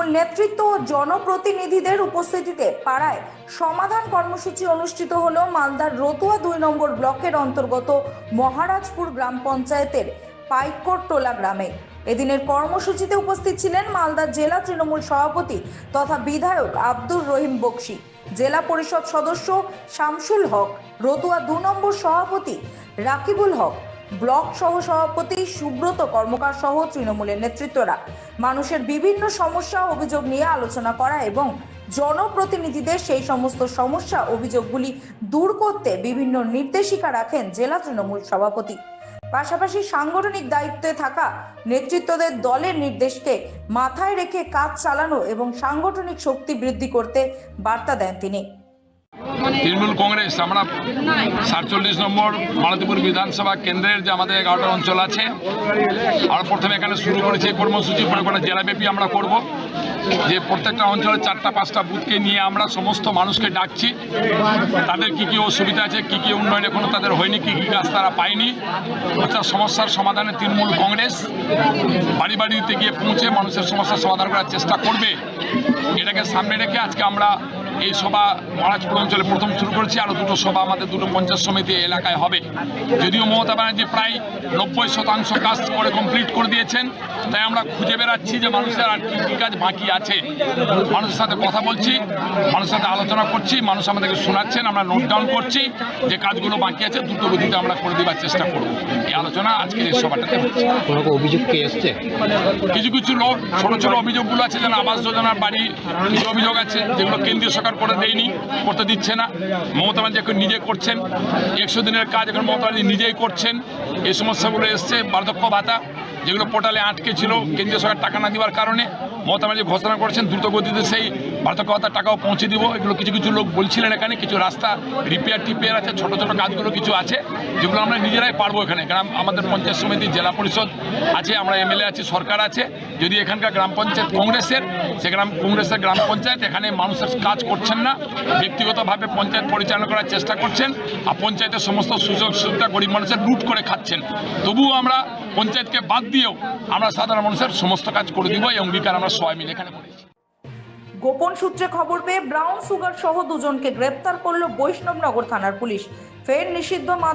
তৃণমূল নেতৃত্ব ও জনপ্রতিনিধিদের উপস্থিতিতে পাড়ায় সমাধান কর্মসূচি অনুষ্ঠিত হলো মালদার রতুয়া দুই নম্বর ব্লকের অন্তর্গত মহারাজপুর গ্রাম পঞ্চায়েতের পাইকোটটোলা গ্রামে। এদিনের কর্মসূচিতে উপস্থিত ছিলেন মালদা জেলা তৃণমূল সভাপতি তথা বিধায়ক আব্দুর রহিম বক্সি, জেলা পরিষদ সদস্য শামসুল হক, রতুয়া দু নম্বর সভাপতি রাকিবুল হক ব্লক সহ সভাপতি সুব্রত কর্মকার সহ তৃণমূলের নেতৃত্বরা। মানুষের বিভিন্ন সমস্যা অভিযোগ নিয়ে আলোচনা করা এবং জনপ্রতিনিধিদের সেই সমস্ত সমস্যা অভিযোগগুলি দূর করতে বিভিন্ন নির্দেশিকা রাখেন জেলা তৃণমূল সভাপতি। পাশাপাশি সাংগঠনিক দায়িত্বে থাকা নেতৃত্বদের দলের নির্দেশকে মাথায় রেখে কাজ চালানো এবং সাংগঠনিক শক্তি বৃদ্ধি করতে বার্তা দেন তিনি। তৃণমূল কংগ্রেস, আমরা সাতচল্লিশ নম্বর মালতীপুর বিধানসভা কেন্দ্রের যে আমাদের এগারোটা অঞ্চল আছে আর প্রথমে এখানে শুরু করেছি এই কর্মসূচি, পরে পরে জেলাব্যাপী আমরা করব। যে প্রত্যেকটা অঞ্চলে চারটা, পাঁচটা বুথকে নিয়ে আমরা সমস্ত মানুষকে ডাকছি। তাদের কি কি অসুবিধা আছে, কি কি উন্নয়ন এখনও তাদের হয়নি, কি কি কাজ তারা পায়নি। অর্থাৎ সমস্যার সমাধানে তৃণমূল কংগ্রেস বাড়ি বাড়িতে গিয়ে পৌঁছে মানুষের সমস্যার সমাধান করার চেষ্টা করবে। এটাকে সামনে রেখে আজকে আমরা এই সভা মহারাজপুর অঞ্চলে প্রথম শুরু করেছি আরও দুটো সভা আমাদের দুটো পঞ্চায়েত সমিতি এলাকায় হবে। যদিও মমতা ব্যানার্জি প্রায় নব্বই শতাংশ কাজ করে কমপ্লিট করে দিয়েছেন তাই আমরা খুঁজে বেড়াচ্ছি যে মানুষের আর কী কী কাজ বাকি আছে। মানুষের সাথে কথা বলছি মানুষের সাথে আলোচনা করছি মানুষ আমাদেরকে শোনাচ্ছেন আমরা নোট ডাউন করছি যে কাজগুলো বাকি আছে দ্রুত গতিতে আমরা করে দেওয়ার চেষ্টা করব। এই আলোচনা আজকের এই সভাটাতে হচ্ছে। কোনো অভিযোগ কে এসছে? কিছু কিছু লোক ছোট ছোট অভিযোগগুলো আছে যেন আবাস যোজনার বাড়ি কিছু অভিযোগ আছে যেগুলো কেন্দ্রীয় সরকার করে দেয়নি, করতে দিচ্ছে না। মমতা ব্যানার্জি এখন নিজে করছেন। একশো দিনের কাজ এখন মমতা ব্যানার্জি নিজেই করছেন। এই সমস্যাগুলো এসছে, বার্ধক্য ভাতা, যেগুলো পোর্টালে আটকে ছিল, কেন্দ্রীয় সরকার টাকা না দেওয়ার কারণে মমতা ব্যানার্জি ঘোষণা করেছেন দ্রুতগতিতে সেই ভাতার টাকাও পৌঁছে দিব। এগুলো কিছু কিছু লোক বলছিলেন এখানে, কিছু রাস্তা রিপেয়ার টিপেয়ার আছে, ছোট ছোট কাজগুলো কিছু আছে, যেগুলো আমরা নিজেরাই পারব এখানে। গ্রাম, আমাদের পঞ্চায়েত সমিতি, জেলা পরিষদ আছে, আমরা এমএলএ আছি, সরকার আছে। যদি এখানকার গ্রাম পঞ্চায়েত কংগ্রেসের, সে গ্রাম, কংগ্রেসের গ্রাম পঞ্চায়েত, এখানে মানুষের কাজ করছেন না। ব্যক্তিগতভাবে পঞ্চায়েত পরিচালনা করার চেষ্টা করছেন, আর পঞ্চায়েতের সমস্ত সুযোগ সুবিধা গরিব মানুষের লুট করে খাচ্ছেন। তবুও আমরা পঞ্চায়েতকে বাদ দিয়েও আমরা সাধারণ মানুষের সমস্ত কাজ করে দিব, এই অঙ্গীকার আমরা সবাই মিলে এখানে করেছি। গোপন সূত্রে খবর পেয়ে ব্রাউন সুগার সহ দুজনকে গ্রেপ্তার করল বৈষ্ণবনগর থানার পুলিশ। ফের নিষিদ্ধ